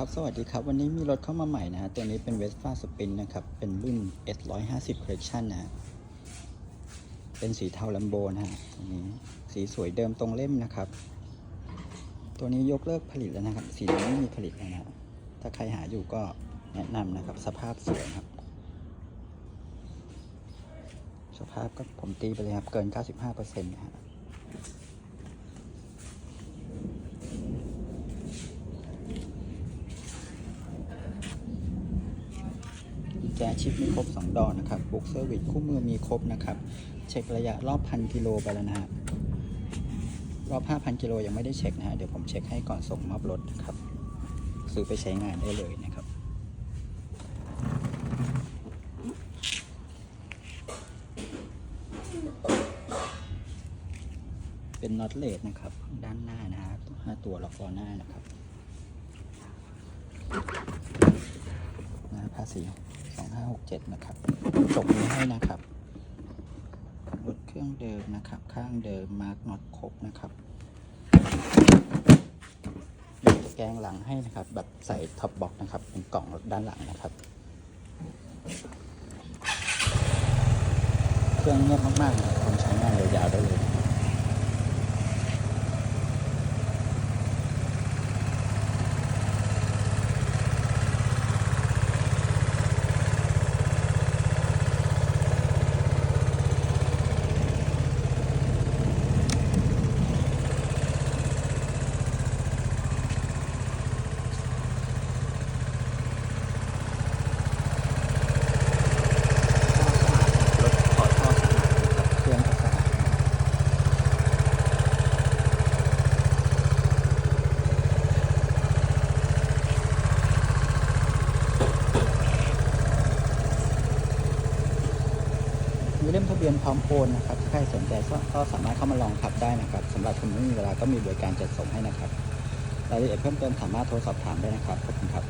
ครับสวัสดีครับ วันนี้มีรถเข้ามาใหม่นะฮะ ตัวนี้เป็น Vespa Spin นะครับ เป็นรุ่น S150 Collection นะฮะ เป็นสีเทาลัมโบนะฮะตัวนี้สีสวยเดิมตรงเล่มนะครับ ตัวนี้ยกเลิกผลิตแล้วนะครับ สีนี้ไม่มีผลิตแล้วนะฮะถ้าใครหาอยู่ก็แนะนำนะครับ สภาพสวยครับ สภาพก็ผมตีไปเลยครับ เกิน 95%นะฮะ แจชิปมีครบ 2 ดอกนะครับบุกเซอร์วิสคู่มือมีครบนะครับ เช็คระยะรอบพันกิโลไปแล้วนะฮะรอบ 5,000 กิโลยังไม่ได้เช็คนะฮะเดี๋ยวผมเช็คให้ก่อนส่งมอบรถนะครับ ซื้อไปใช้งานได้เลยนะครับเป็นน็อตเลสนะครับ ด้านหน้านะฮะห้าตัวล็อกล้อหน้านะครับนะภาษี 2567นะครับจบนี้ให้นะครับรถเครื่องเดิมนะครับ ข้างเดิมมาร์กน็อตครบนะครับแกงหลังให้นะครับ แบบใส่ท็อปบ็อกนะครับ เป็นกล่องด้านหลังนะครับ เครื่องเงียบมากๆคนใช้งานยาวๆได้เลยนะครับ รถขอท่อสะอาดนะครับเครื่องก็สะอาด มีเล่มทะเบียนพร้อมโอนนะครับถ้าใครสนใจก็สามารถเข้ามาลองขับได้นะครับสำหรับคนไม่มีเวลาก็มีบริการจัดส่งให้นะครับรายละเอียดเพิ่มเติมสามารถโทรสอบถามได้นะครับขอบคุณครับ